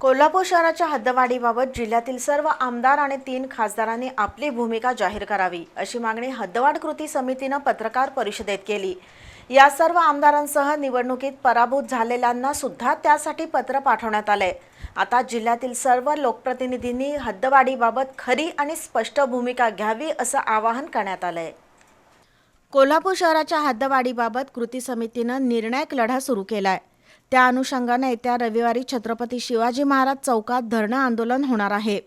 कोल्हापूर शहराच्या हद्दवाढीबाबत जिल्ह्यातील सर्व आमदार आणि तीन खासदारांनी आपली भूमिका जाहीर करावी अशी मागणी हद्दवाढ कृती समितीनं पत्रकार परिषदेत केली. या सर्व आमदारांसह निवडणुकीत पराभूत झालेल्यांना सुद्धा त्यासाठी पत्र पाठवण्यात आलंय. आता जिल्ह्यातील सर्व लोकप्रतिनिधींनी हद्दवाढीबाबत खरी आणि स्पष्ट भूमिका घ्यावी असं आवाहन करण्यात आलंय. कोल्हापूर शहराच्या हद्दवाढीबाबत कृती समितीनं निर्णायक लढा सुरू केलाय. त्या अनुषंगानं येत्या रविवारी छत्रपती शिवाजी महाराज चौकात धरणं आंदोलन होणार आहे.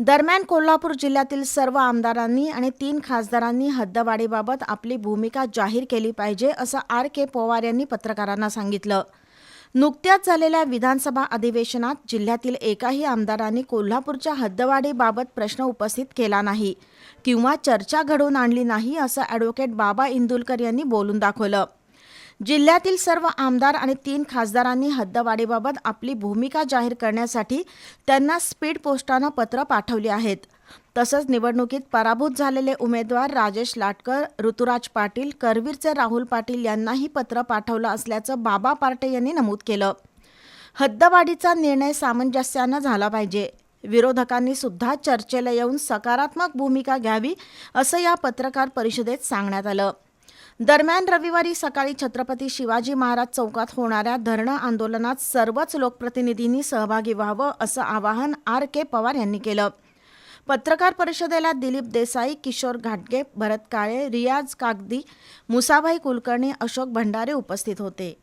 दरम्यान कोल्हापूर जिल्ह्यातील सर्व आमदारांनी आणि तीन खासदारांनी हद्दवाढीबाबत आपली भूमिका जाहीर केली पाहिजे असं आर के पवार यांनी पत्रकारांना सांगितलं. नुकत्याच झालेल्या विधानसभा अधिवेशनात जिल्ह्यातील एकाही आमदारांनी कोल्हापूरच्या हद्दवाढीबाबत प्रश्न उपस्थित केला नाही किंवा चर्चा घडवून आणली नाही असं ॲडव्होकेट बाबा इंदुलकर यांनी बोलून दाखवलं. जिल्ह्यातील सर्व आमदार आणि तीन खासदारांनी हद्दवाढीबाबत आपली भूमिका जाहीर करण्यासाठी त्यांना स्पीड पोस्टानं पत्र पाठवली आहेत. तसंच निवडणुकीत पराभूत झालेले उमेदवार राजेश लाटकर ऋतुराज पाटील करवीरचे राहुल पाटील यांनाही पत्र पाठवलं असल्याचं बाबा पार्टे यांनी नमूद केलं. हद्दवाढीचा निर्णय सामंजस्यानं झाला पाहिजे. विरोधकांनी सुद्धा चर्चेला येऊन सकारात्मक भूमिका घ्यावी असं या पत्रकार परिषदेत सांगण्यात आलं. दरम्यान रविवारी सकाळी छत्रपती शिवाजी महाराज चौकात होणाऱ्या धरणं आंदोलनात सर्वच लोकप्रतिनिधींनी सहभागी व्हावं असं आवाहन आर के पवार यांनी केलं. पत्रकार परिषदेला दिलीप देसाई किशोर घाटगे भरत काळे रियाज कागदी मुसाभाई कुलकर्णी अशोक भंडारे उपस्थित होते.